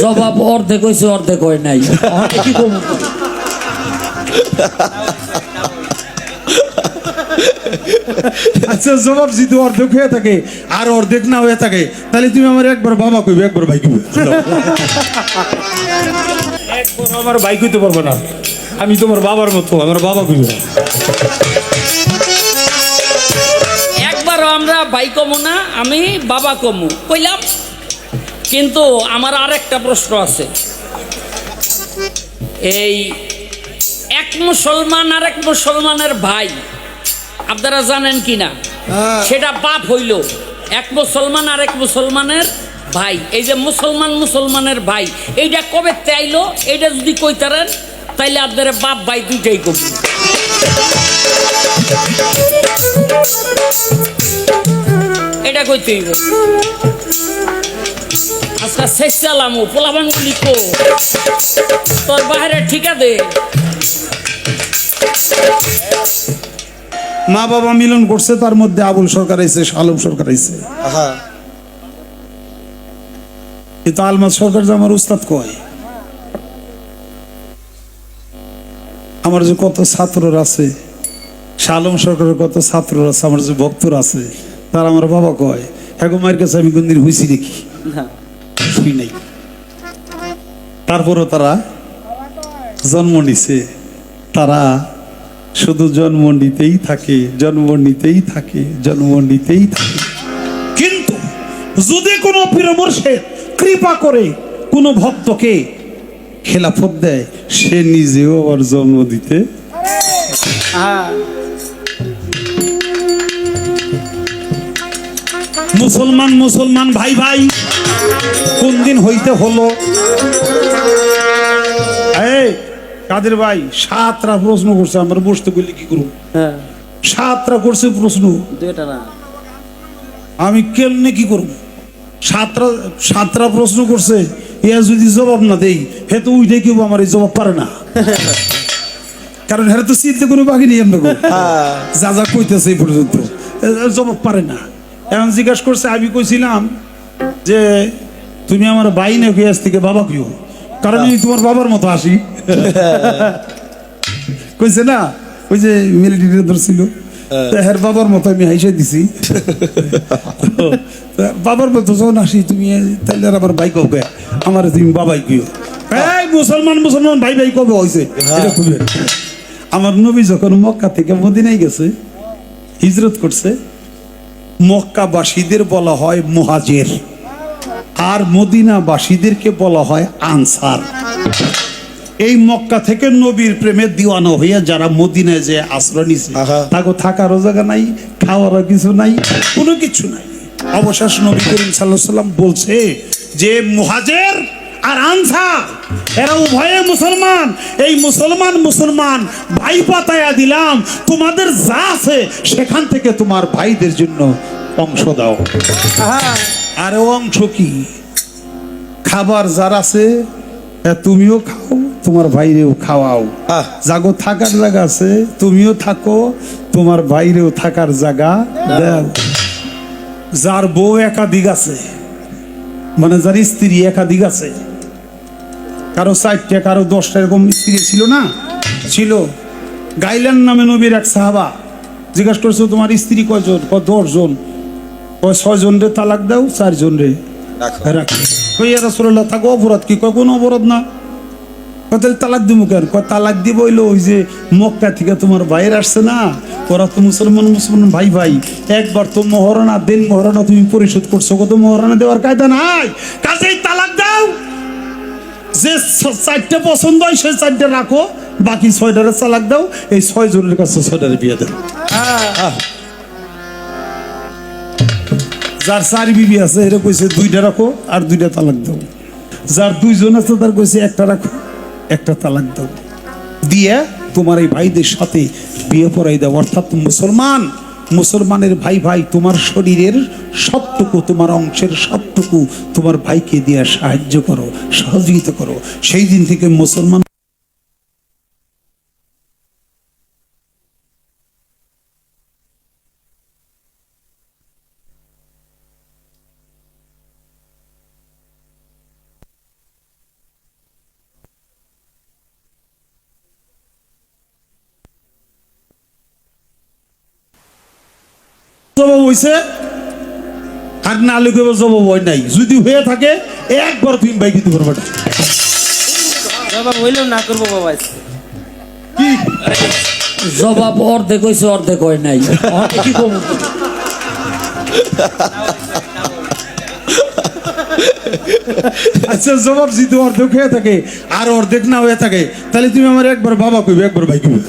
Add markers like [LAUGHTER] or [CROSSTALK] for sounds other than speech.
জবাব অর্ধেক হয়েছে অর্ধেক হয় নাই। কি করব? আচ্ছা জবাব যদি অর্ধেক হয়ে থাকে আর অর্ধেক না হয়ে থাকে তাহলে তুমি আমার একবার বাবা কইবে একবার ভাই কইবে। একবার আমার ভাই কইতে পারব না। আমি তোমার বাবার মতো আমার বাবা কইবে একবারও আমরা ভাই কমু না আমি বাবা কমু। কইলাম কিন্তু আমার আর একটা প্রশ্ন আছে। এই এক মুসলমান আর এক মুসলমানের ভাই আপনারা জানেন কি না সেটা বাপ হইল। এক মুসলমান আর এক মুসলমানের ভাই। এই যে মুসলমান মুসলমানের ভাই এইটা কবে চাইলো এইটা যদি কইতারেন তাইলে আপনারা বাপ ভাই দুইটাই করবেন এটা কইতে আজকে শেষ চালামু পোলাবান লিখো। তোর বাইরে ঠিকা দে। মা বাবা মিলন করছে তার মধ্যে আবুল সরকার আইছে আলম সরকার আইছে। কিন্তু আলমাজ সরকার যে আমার উস্তাদ কয় আমার যে কত ছাত্ররা আছে শালম সরকারের কত ছাত্ররা আছে আমার যে ভক্তরা আছে তারা আমার বাবা কয় এখন মায়ের কাছে আমি কোনদিন হইছি দেখি শুই নাই। তারপরও তারা জন্ম নিছে। তারা শুধু জন্ম নিতেই থাকে, জন্ম নিতেই থাকে, জন্ম নিতেই থাকে। কিন্তু যদি কোনো পীরমর্ষের কৃপা করে কোনো ভক্তকে খেলাফত দেয়, সে নিজেও আবার জন্ম দিতে মুসলমান মুসলমান ভাই ভাই কোন দিন হইতে হলো? এই কাদের ভাই সাতটা প্রশ্ন করছে আমরা বসতে করলে কি করব? হ্যাঁ। সাতটা করছে প্রশ্ন। দুইটা না। আমি কেমনে কি করব? সাতটা সাতটা প্রশ্ন করছে ইয়া যদি জবাব না দেই হে তো উইটাই কেউ আমার এই জবাব পারে না। কারণ হেরা তো চিনতে কোনো বাকি নেই আমরা যা যা কইতেছে এই পর্যন্ত জবাব পারে না। এখন জিজ্ঞাসা করছে আমি কইছিলাম যে তুমি আমার বাই না আজ থেকে বাবা কিও কারণ আমি তোমার বাবার মতো আসি। [LAUGHS] কইছে না ওই যে মিলিটারি ধরছিল তা হের বাবার মতো আমি হাইসে দিছি। [LAUGHS] বাবার মতো যখন আসি তুমি তাহলে আমার ভাই কবে আমার তুমি বাবাই কিও এই মুসলমান মুসলমান ভাই ভাই কবে হয়েছে এটা কইবে। আমার নবী যখন মক্কা থেকে মদিনায় গেছে হিজরত করছে মক্কাবাসীদের বলা হয় মুহাজের। আর মদিনাবাসীদেরকে বলা হয় আনসার। এই মক্কা থেকে নবীর প্রেমে দিওয়ানা হইয়া যারা মদিনায় যে আশ্রয় নিছে তাকে থাকারও জায়গা নাই খাওয়ারও কিছু নাই কোনো কিছু নাই। অবশেষ নবী করিম সাল্লাহ সাল্লাম বলছে যে মুহাজের আর আনসার এরা উভয়ে মুসলমান। এই মুসলমান মুসলমান ভাই পাতায়া দিলাম তোমাদের যা আছে সেখান থেকে তোমার ভাইদের জন্য অংশ দাও। আরে অংশ কি? খাবার যার আছে তুমিও খাও তোমার ভাইরেও খাওয়াও। জাগো থাকার জায়গা আছে তুমিও থাকো তোমার ভাইরেও থাকার জায়গা দাও। যার বউ একাধিক আছে মানে যার স্ত্রী একাধিক আছে কারও চারটে কারও দশটা এরকম স্ত্রী ছিল না? ছিল। গাইলেন নামে নবীর এক সাহাবা। জিজ্ঞাসা করছ তোমার স্ত্রী কয়জন? ক দশজন। কয় ছয়জন রে তালাক দাও চারজন রে রাখো। কইয়া রাসূলুল্লাহ থাকো অপরাধ কি? কয় কোনো অপরাধ না? তাহলে তালাক দিব কেন কয় তালাক দিব হইল ওই যে মক্কা থেকে তোমার ভাইয়ের আসছে না? ওরা তো মুসলমান মুসলমান ভাই ভাই। একবার তো মহারণা দিন মহারণা তুমি পরিশোধ করছ। কত মহারণা দেওয়ার কায়দা নাই? কাজেই যে চারটে পছন্দ হয় সেই চারটে রাখো। বাকি ছয়টারে তালাক দাও এই ছয় জনের কাছে ছয়টারে বিয়ে দেও যার চার বিবি আছে এরা কইছে দুইটা রাখো আর দুইটা তালাক দাও। যার দুইজন আছে তার কইছে একটা রাখো একটা তালাক দাও। দিয়ে তোমার এই ভাইদের সাথে বিয়ে পড়াই দাও অর্থাৎ মুসলমান। মুসলমানের ভাই ভাই, তোমার শরীরের সবটুকু, তোমার অংশের সবটুকু তোমার ভাইকে দিয়ে সাহায্য করো, সহযোগিতা করো। সেই দিন থেকে মুসলমান জবাব হইছে আর না জবাব হয় নাই। যদি হয়ে থাকে একবার তুমি বাইক দিতে পারবে না। জবাব হইলেও না করব বাবা কি? জবাব অর্ধেক হয়েছে অর্ধেক হয় নাই। কি? আচ্ছা জবাব যদি অর্ধেক হয়ে থাকে আর অর্ধেক না হয়ে থাকে তাহলে তুমি আমার একবার বাবা কইবে একবার ভাই কইবে।